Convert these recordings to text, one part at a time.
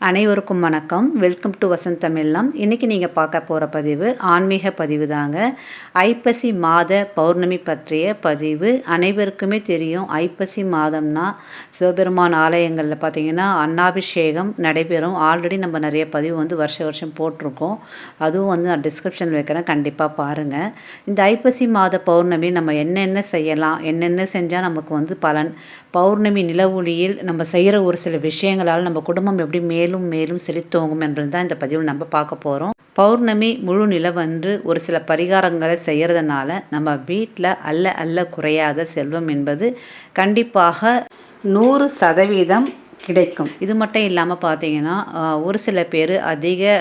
அனைவருக்கும் வணக்கம். Welcome to Vasanth தமிழ்லாம் இன்றைக்கி நீங்கள் பார்க்க போகிற பதிவு ஆன்மீக பதிவு தாங்க. ஐப்பசி மாத பௌர்ணமி பற்றிய பதிவு. அனைவருக்குமே தெரியும் ஐப்பசி மாதம்னா சிவபெருமான் ஆலயங்களில் பார்த்திங்கன்னா அன்னாபிஷேகம் நடைபெறும். ஆல்ரெடி நம்ம நிறைய பதிவு வந்து வருஷ வருஷம் போட்டிருக்கோம். அதுவும் வந்து நான் டிஸ்கிரிப்ஷன் வைக்கிறேன். கண்டிப்பாக பாருங்கள் இந்த ஐப்பசி மாத பௌர்ணமி நம்ம என்னென்ன செய்யலாம்? என்னென்ன செஞ்சால் நமக்கு வந்து பலன்? பௌர்ணமி நிலவொளியில் நம்ம செய்கிற ஒரு சில விஷயங்களால் நம்ம குடும்பம் எப்படி மேலும் மேலும் செழித்தோங்கும் என்பது தான் இந்த பதிவில் நம்ம பார்க்க போகிறோம் பௌர்ணமி முழு நிலவன்று ஒரு சில பரிகாரங்களை செய்கிறதுனால நம்ம வீட்டில் அல்ல அல்ல குறையாத செல்வம் என்பது கண்டிப்பாக நூறு சதவீதம் கிடைக்கும். இது மட்டும் இல்லாமல் பார்த்தீங்கன்னா ஒரு சில பேர் அதிக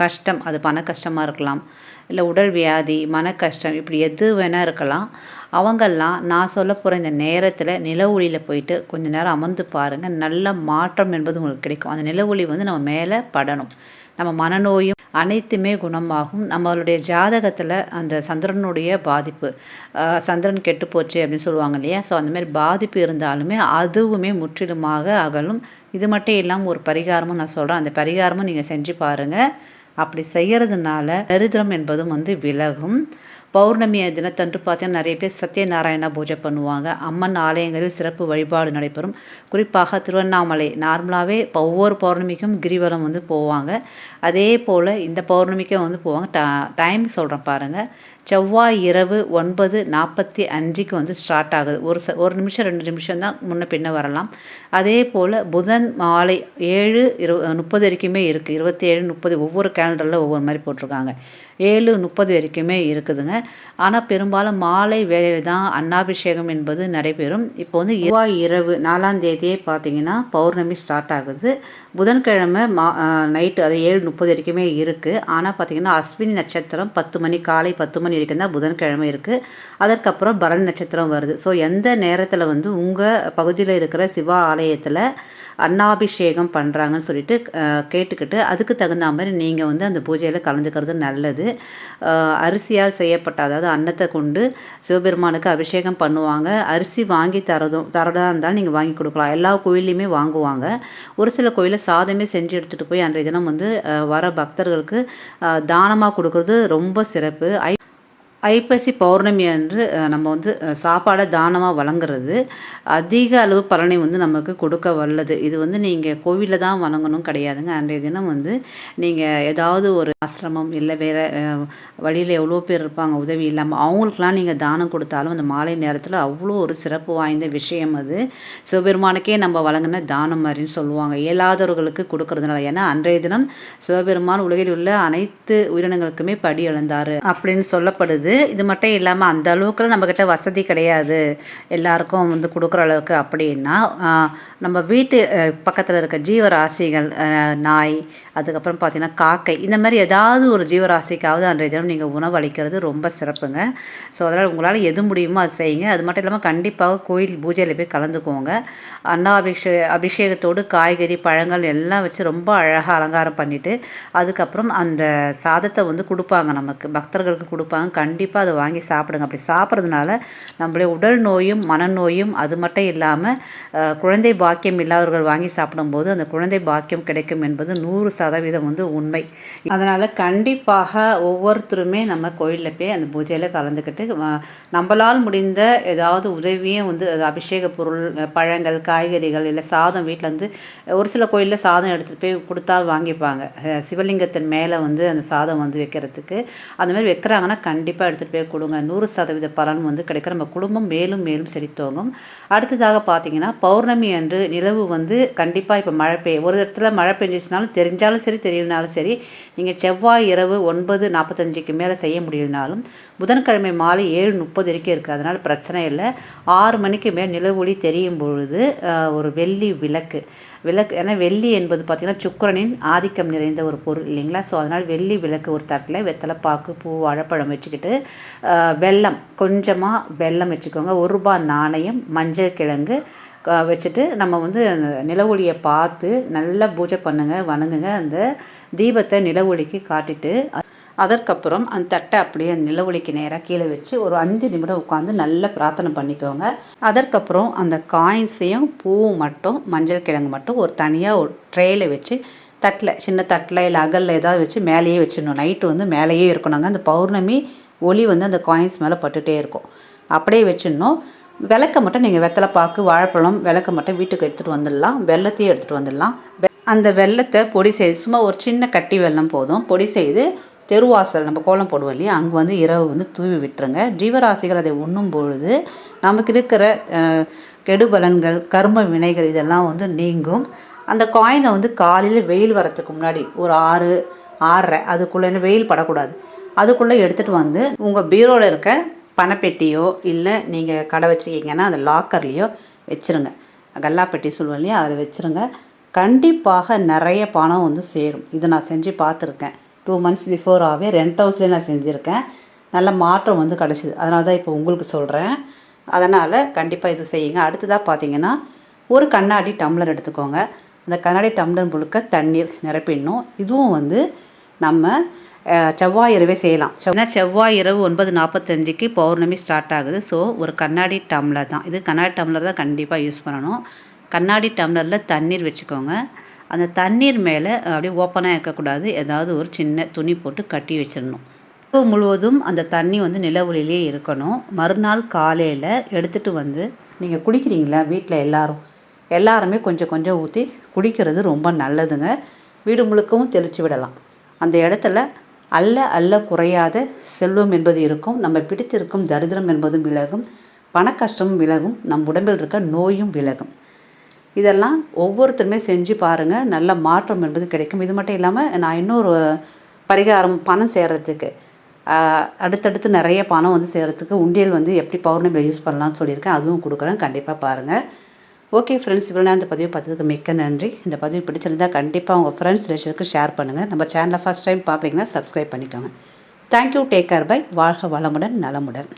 கஷ்டம் அது பண கஷ்டமாக இருக்கலாம் இல்லை உடல் வியாதி மன கஷ்டம் இப்படி எது வேணால் இருக்கலாம். அவங்கெல்லாம் நான் சொல்ல போகிற இந்த நேரத்தில் நில ஒளியில் போயிட்டு கொஞ்ச நேரம் அமர்ந்து பாருங்கள் நல்ல மாற்றம் என்பது உங்களுக்கு கிடைக்கும். அந்த நில ஒளி வந்து நம்ம மேலே படணும். நம்ம மனநோயும் அனைத்துமே குணமாகும். நம்மளுடைய ஜாதகத்தில் அந்த சந்திரனுடைய பாதிப்பு சந்திரன் கெட்டு போச்சு அப்படின்னு சொல்லுவாங்க இல்லையா? ஸோ அந்தமாரி பாதிப்பு இருந்தாலுமே அதுவுமே முற்றிலுமாக அகலும். இது மட்டும் இல்லாமல் ஒரு பரிகாரமும் நான் சொல்கிறேன் அந்த பரிகாரமும் நீங்கள் செஞ்சு பாருங்கள் அப்படி செய்கிறதுனால தரித்திரம் என்பதும் வந்து விலகும். பௌர்ணமி தினத்தன்று பார்த்தீங்கன்னா நிறைய பேர் சத்யநாராயணா பூஜை பண்ணுவாங்க. அம்மன் ஆலயங்களில் சிறப்பு வழிபாடு நடைபெறும். குறிப்பாக திருவண்ணாமலை நார்மலாகவே ஒவ்வொரு பௌர்ணமிக்கும் கிரிவலம் வந்து போவாங்க. அதே போல் இந்த பௌர்ணமிக்கும் வந்து போவாங்க. டா டைம் சொல்கிறேன் பாருங்கள் செவ்வாய் இரவு ஒன்பது நாற்பத்தி அஞ்சுக்கு வந்து ஸ்டார்ட் ஆகுது. ஒரு ச ஒரு நிமிஷம் ரெண்டு நிமிஷம் தான் முன்ன பின்ன வரலாம். அதே போல் புதன் மாலை ஏழு இரு முப்பது வரைக்குமே இருக்குது இருபத்தி ஏழு முப்பது ஒவ்வொரு கேலண்டரில் ஒவ்வொரு மாதிரி போட்டிருக்காங்க. ஏழு முப்பது வரைக்குமே இருக்குதுங்க. ஆனால் பெரும்பாலும் மாலை வேளையில் தான் அன்னாபிஷேகம் என்பது நடைபெறும். இப்போ வந்து செவ்வாய் இரவு நாலாம் தேதியே பார்த்தீங்கன்னா பௌர்ணமி ஸ்டார்ட் ஆகுது. புதன்கிழமை மா நைட்டு அது ஏழு முப்பது வரைக்குமே இருக்குது ஆனால் பார்த்தீங்கன்னா அஸ்வினி நட்சத்திரம் பத்து மணி காலை பத்து மணி வரைக்கும் தான் புதன்கிழமை இருக்குது அதற்கப்புறம் பரண் நட்சத்திரம் வருது. ஸோ எந்த நேரத்தில் வந்து உங்கள் பகுதியில் இருக்கிற சிவா ஆலயத்தில் அன்னாபிஷேகம் பண்ணுறாங்கன்னு சொல்லிட்டு கேட்டுக்கிட்டு அதுக்கு தகுந்த மாதிரி நீங்கள் வந்து அந்த பூஜையில் கலந்துக்கிறது நல்லது. அரிசியால் செய்யப்பட்ட அதாவது அன்னத்தை கொண்டு சிவபெருமானுக்கு அபிஷேகம் பண்ணுவாங்க. அரிசி வாங்கி தரதும் தரதாக இருந்தாலும் நீங்கள் வாங்கி கொடுக்கலாம். எல்லா கோயில்லையுமே வாங்குவாங்க. ஒரு சில கோயிலில் சாதமே செஞ்சு எடுத்துகிட்டு போய் அன்றைய தினம் வந்து வர பக்தர்களுக்கு தானமாக கொடுக்கறது ரொம்ப சிறப்பு. ஐ ஐப்பசி பௌர்ணமி அன்று நம்ம வந்து சாப்பாடை தானமாக வழங்குறது அதிக அளவு பலனை வந்து நமக்கு கொடுக்க வல்லது. இது வந்து நீங்கள் கோவிலில் தான் வழங்கணும் கிடையாதுங்க. அன்றைய தினம் வந்து நீங்கள் ஏதாவது ஒரு ஆசிரமம் இல்லை வேறு வழியில் எவ்வளோ பேர் இருப்பாங்க உதவி இல்லாமல் அவங்களுக்குலாம் நீங்கள் தானம் கொடுத்தாலும் அந்த மாலை நேரத்தில் அவ்வளோ ஒரு சிறப்பு வாய்ந்த விஷயம் அது. சிவபெருமானுக்கே நம்ம வழங்கின தானம் மாதிரின்னு சொல்லுவாங்க. இயலாதவர்களுக்கு கொடுக்கறதுனால. ஏன்னா அன்றைய தினம் சிவபெருமான் உலகில் உள்ள அனைத்து உயிரினங்களுக்குமே படி இழந்தார் அப்படின்னு சொல்லப்படுது. இது மட்டும் இல்லாமல் அந்த அளவுக்கு நம்மக்கிட்ட வசதி கிடையாது. எல்லாருக்கும் வந்து கொடுக்குற அளவுக்கு அப்படின்னா நம்ம வீட்டு பக்கத்தில் இருக்க ஜீவராசிகள் நாய் அதுக்கப்புறம் பார்த்திங்கன்னா காக்கை இந்த மாதிரி ஏதாவது ஒரு ஜீவராசிக்காவது அன்றைய தினம் நீங்கள் உணவு அளிக்கிறது ரொம்ப சிறப்புங்க. ஸோ அதனால் உங்களால் எது முடியுமோ அது செய்யுங்க. அது மட்டும் இல்லாமல் கண்டிப்பாக கோயில் பூஜையில் போய் கலந்துக்கோங்க. அன்னாபிஷே அபிஷேகத்தோடு காய்கறி பழங்கள் எல்லாம் வச்சு ரொம்ப அழகாக அலங்காரம் பண்ணிவிட்டு அதுக்கப்புறம் அந்த சாதத்தை வந்து கொடுப்பாங்க நமக்கு. பக்தர்களுக்கு கொடுப்பாங்க. கண்டிப்பாக அதை வாங்கி சாப்பிடுங்க. அப்படி சாப்பிட்றதுனால நம்மளுடைய உடல் நோயும் மனநோயும் அது மட்டும் இல்லாமல் குழந்தை பாக்கியம் இல்லாதவர்கள் வாங்கி சாப்பிடும்போது அந்த குழந்தை பாக்கியம் கிடைக்கும் என்பது நூறு சதவீதம் வந்து உண்மை. அதனால் கண்டிப்பாக ஒவ்வொருத்தருமே நம்ம கோயிலில் போய் அந்த பூஜையில் கலந்துக்கிட்டு நம்மளால் முடிந்த ஏதாவது உதவியும் வந்து அது அபிஷேக பொருள் பழங்கள் காய்கறிகள் இல்லை சாதம் வீட்டிலேருந்து ஒரு சில கோயிலில் சாதம் எடுத்துகிட்டு போய் கொடுத்தா வாங்கிப்பாங்க. சிவலிங்கத்தின் மேலே வந்து அந்த சாதம் வந்து வைக்கிறதுக்கு. அந்த மாதிரி வைக்கிறாங்கன்னா கண்டிப்பாக எடுத்துகிட்டு போய் கொடுங்க. நூறு சதவீத பலன் வந்து கிடைக்கும். நம்ம குடும்பம் மேலும் மேலும் செழித்தோங்கும். அடுத்ததாக பார்த்தீங்கன்னா பௌர்ணமி அன்று நிலவு வந்து கண்டிப்பாக இப்போ மழை பெய்ய ஒரு இடத்துல மழை பெஞ்சிச்சுனாலும் தெரிஞ்சாலும் சரி தெரியலனாலும் சரி நீங்கள் செவ்வாய் இரவு ஒன்பது நாற்பத்தஞ்சுக்கு மேலே செய்ய முடியலனாலும் புதன்கிழமை மாலை ஏழு முப்பது வரைக்கும் இருக்குது அதனால் பிரச்சனை இல்லை. ஆறு மணிக்கு மேல் நிலவொளி தெரியும் பொழுது ஒரு வெள்ளி விளக்கு. விளக்கு ஏன்னா வெள்ளி என்பது பார்த்திங்கன்னா சுக்கரனின் ஆதிக்கம் நிறைந்த ஒரு பொருள் இல்லைங்களா? ஸோ அதனால் வெள்ளி விளக்கு ஒரு தட்டில் வெத்தலை பாக்கு பூ வாழைப்பழம் வச்சுக்கிட்டு வெல்லம் கொஞ்சமாக வெல்லம் வச்சுக்கோங்க. ஒரு ரூபா நாணயம் மஞ்சள் கிழங்கு வச்சுட்டு நம்ம வந்து அந்த நிலவொளியை பார்த்து நல்லா பூஜை பண்ணுங்க வணங்குங்க. அந்த தீபத்தை நிலவொளிக்கு காட்டிட்டு அதற்கப்புறம் அந்த தட்டை அப்படியே அந்த நிலவொளிக்கு நேராக கீழே வச்சு ஒரு அஞ்சு நிமிடம் உட்காந்து நல்லா பிரார்த்தனை பண்ணிக்கோங்க. அதற்கப்புறம் அந்த காயின்ஸையும் பூவும் மட்டும் மஞ்சள் கிழங்கு மட்டும் ஒரு தனியாக ஒரு ட்ரேயில் வச்சு தட்டில் சின்ன தட்டில் இல்லை அகலில் ஏதாவது வச்சு மேலேயே வச்சிடணும். நைட்டு வந்து மேலேயே இருக்கணுங்க. அந்த பௌர்ணமி ஒளி வந்து அந்த காயின்ஸ் மேலே பட்டுகிட்டே இருக்கும். அப்படியே வச்சிடணும். விளக்க மட்டும் நீங்கள் வெத்தலை பாக்கு வாழைப்பழம் விளக்க மட்டும் வீட்டுக்கு எடுத்துகிட்டு வந்துடலாம். வெள்ளத்தையும் எடுத்துகிட்டு வந்துடலாம். அந்த வெள்ளத்தை பொடி செய்து சும்மா ஒரு சின்ன கட்டி வெல்லம் போதும். பொடி செய்து தெருவாசல் நம்ம கோலம் போடுவோம் இல்லையா? அங்கே வந்து இரவு வந்து தூவி விட்டுருங்க. ஜீவராசிகள் அதை உண்ணும் பொழுது நமக்கு இருக்கிற கெடுபலன்கள் கர்ம வினைகள் இதெல்லாம் வந்து நீங்கும். அந்த காயினை வந்து காலையில் வெயில் வரத்துக்கு முன்னாடி ஒரு ஆறு ஆறரை அதுக்குள்ளே வெயில் படக்கூடாது. அதுக்குள்ளே எடுத்துகிட்டு வந்து உங்கள் பீரோவில் இருக்க பணப்பெட்டியோ இல்லை நீங்கள் கடை வச்சுருக்கீங்கன்னா அந்த லாக்கர்லேயோ வச்சுருங்க. கல்லாப்பெட்டி சொல்லுவோம் இல்லையா? அதில் வச்சுருங்க. கண்டிப்பாக நிறைய பணம் வந்து சேரும். இதை நான் செஞ்சு பார்த்துருக்கேன். டூ மந்த்ஸ் பிஃபோராகவே ரெண்ட் ஹவுஸ்லேயே நான் செஞ்சுருக்கேன். நல்ல மாற்றம் வந்து கிடச்சிது. அதனால தான் இப்போ உங்களுக்கு சொல்கிறேன் அதனால் கண்டிப்பாக இது செய்யுங்க. அடுத்ததாக பார்த்தீங்கன்னா ஒரு கண்ணாடி டம்ளர் எடுத்துக்கோங்க. அந்த கண்ணாடி டம்ளர் முழுக்க தண்ணீர் நிரப்பிடணும். இதுவும் வந்து நம்ம செவ்வாய் இரவே செய்யலாம். ஏன்னா செவ்வாய் இரவு ஒன்பது நாற்பத்தஞ்சுக்கு பௌர்ணமி ஸ்டார்ட் ஆகுது. ஸோ ஒரு கண்ணாடி டம்ளர் தான். இது கண்ணாடி டம்ளர் தான் கண்டிப்பாக யூஸ் பண்ணணும். கண்ணாடி டம்ளரில் தண்ணீர் வச்சுக்கோங்க. அந்த தண்ணீர் மேலே அப்படியே ஓப்பனாக இருக்கக்கூடாது. ஏதாவது ஒரு சின்ன துணி போட்டு கட்டி வச்சிடணும். இரவு முழுவதும் அந்த தண்ணி வந்து நில இருக்கணும். மறுநாள் காலையில் எடுத்துகிட்டு வந்து நீங்கள் குடிக்கிறீங்களா? வீட்டில் எல்லோரும். எல்லாருமே கொஞ்சம் கொஞ்சம் ஊற்றி குடிக்கிறது ரொம்ப நல்லதுங்க. வீடு முழுக்கவும் தெளித்து விடலாம். அந்த இடத்துல அல்ல அல்ல குறையாத செல்வம் என்பது இருக்கும். நம்ம பிடித்திருக்கும் தரித்திரம் என்பதும் விலகும். பண கஷ்டமும் விலகும். நம் உடம்பில் இருக்க நோயும் விலகும். இதெல்லாம் ஒவ்வொருத்தருமே செஞ்சு பாருங்கள் நல்ல மாற்றம் என்பது கிடைக்கும். இது மட்டும் இல்லாமல் நான் இன்னொரு பரிகாரம் பணம் சேர்கிறதுக்கு அடுத்தடுத்து நிறைய பணம் வந்து சேர்கிறதுக்கு உண்டியல் வந்து எப்படி பௌர்ணமியில் யூஸ் பண்ணலாம்னு சொல்லியிருக்கேன். அதுவும் கொடுக்குறேன். கண்டிப்பாக பாருங்கள் ஓகே ஃப்ரெண்ட்ஸ் இவ்வளோ நேரம் இந்த பதிவு பார்த்ததுக்கு மிக்க நன்றி. இந்த பதிவு பிடிச்சிருந்தால் கண்டிப்பாக உங்கள் ஃப்ரெண்ட்ஸ் ரிலேஷனுக்கு ஷேர் பண்ணுங்கள் நம்ம சேனலை ஃபஸ்ட் டைம் பார்க்குறீங்கன்னா சப்ஸ்கிரைப் பண்ணிக்கோங்க. Thank you take care bye வாழ்க வளமுடன் நலமுடன்.